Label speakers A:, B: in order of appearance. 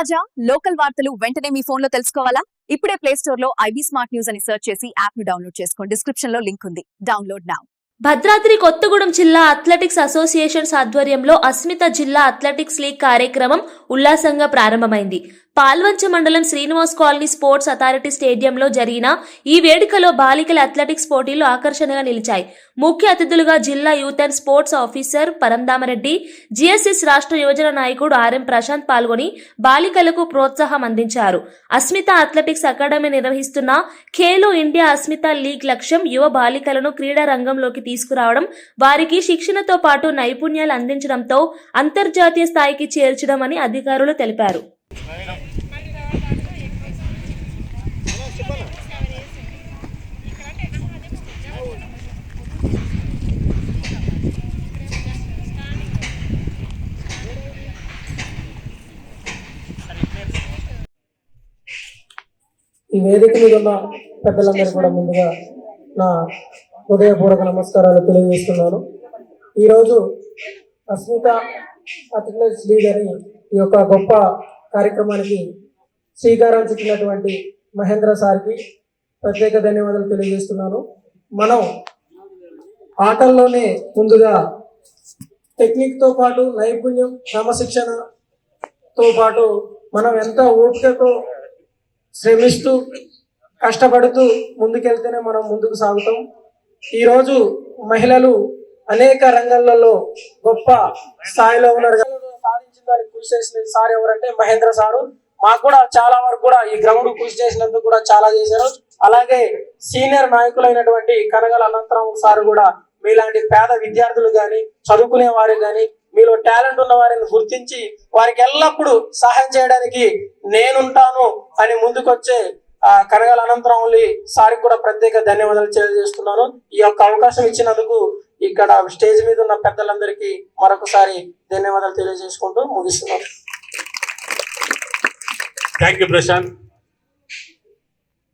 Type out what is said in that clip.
A: తాజా లోకల్ వార్తలు వెంటనే మీ ఫోన్లో తెలుసుకోవాలా? ఇప్పుడే ప్లే స్టోర్లో ఐబీ స్మార్ట్ న్యూస్ అని సెర్చ్ చేసి యాప్ను డౌన్లోడ్ చేసుకోండి. డిస్క్రిప్షన్లో లింక్ ఉంది. డౌన్లోడ్ నౌ
B: భద్రాద్రి కొత్తగూడెం జిల్లా అథ్లెటిక్స్ అసోసియేషన్స్ ఆధ్వర్యంలో అస్మిత జిల్లా అథ్లెటిక్స్ లీగ్ కార్యక్రమం ఉల్లాసంగా ప్రారంభమైంది. పాల్వంచ మండలం శ్రీనివాస్ కాలనీ స్పోర్ట్స్ అథారిటీ స్టేడియంలో జరిగిన ఈ వేడుకలో బాలికల అథ్లెటిక్స్ పోటీలు ఆకర్షణగా నిలిచాయి. ముఖ్య అతిథులుగా జిల్లా youth and sports officer Parandhama Reddy GSS రాష్ట్ర యువజన నాయకుడు ఆర్ఎం ప్రశాంత్ పాల్గొని బాలికలకు ప్రోత్సాహం అందించారు. అస్మిత అథ్లెటిక్స్ అకాడమీ నిర్వహిస్తున్న ఖేలో ఇండియా అస్మిత లీగ్ లక్ష్యం యువ బాలికలను క్రీడా రంగంలోకి తీసుకురావడం వారికి శిక్షణతో పాటు నైపుణ్యాలు అందించడంతో అంతర్జాతీయ స్థాయికి చేర్చడం అని అధికారులు తెలిపారు.
C: ఈ వేదిక మీద ఉన్న పెద్దలందరూ కూడా ముందుగా నా హృదయపూర్వక నమస్కారాలు తెలియజేస్తున్నాను. ఈరోజు అస్మిత అథ్లెట్స్ లీగ్ అని ఈ యొక్క గొప్ప కార్యక్రమానికి శ్రీకారం చుట్టినటువంటి మహేంద్ర సార్కి ప్రత్యేక ధన్యవాదాలు తెలియజేస్తున్నాను. మనం ఆటల్లోనే ముందుగా టెక్నిక్తో పాటు నైపుణ్యం క్రమశిక్షణతో పాటు మనం ఎంత ఓపికతో శ్రమిస్తూ కష్టపడుతూ ముందుకెళ్తేనే మనం ముందుకు సాగుతాం. ఈరోజు మహిళలు అనేక రంగాలలో గొప్ప స్థాయిలో ఉన్నారు. సాధించిన దానికి కృషి చేసిన సార్ ఎవరంటే మహేంద్ర సారు. మాకు కూడా చాలా వరకు కూడా ఈ గ్రౌండ్ కృషి చేసినందుకు కూడా చాలా చేశారు. అలాగే సీనియర్ నాయకులైనటువంటి కనగల అనంతరం సార్ కూడా మీలాంటి పేద విద్యార్థులు కానీ చదువుకునే వారు కానీ మీలో టాలెంట్ ఉన్న వారిని గుర్తించి వారికి ఎల్లప్పుడూ సహాయం చేయడానికి నేనుంటాను అని ముందుకొచ్చే ఆ కనగల అనంతరంలి సారికి కూడా ప్రత్యేక ధన్యవాదాలు తెలియజేస్తున్నాను. ఈ యొక్క అవకాశం ఇచ్చినందుకు ఇక్కడ స్టేజ్ మీద ఉన్న పెద్దలందరికీ మరొకసారి ధన్యవాదాలు తెలియజేసుకుంటూ ముగిస్తున్నాను.
D: Thank you Prashanth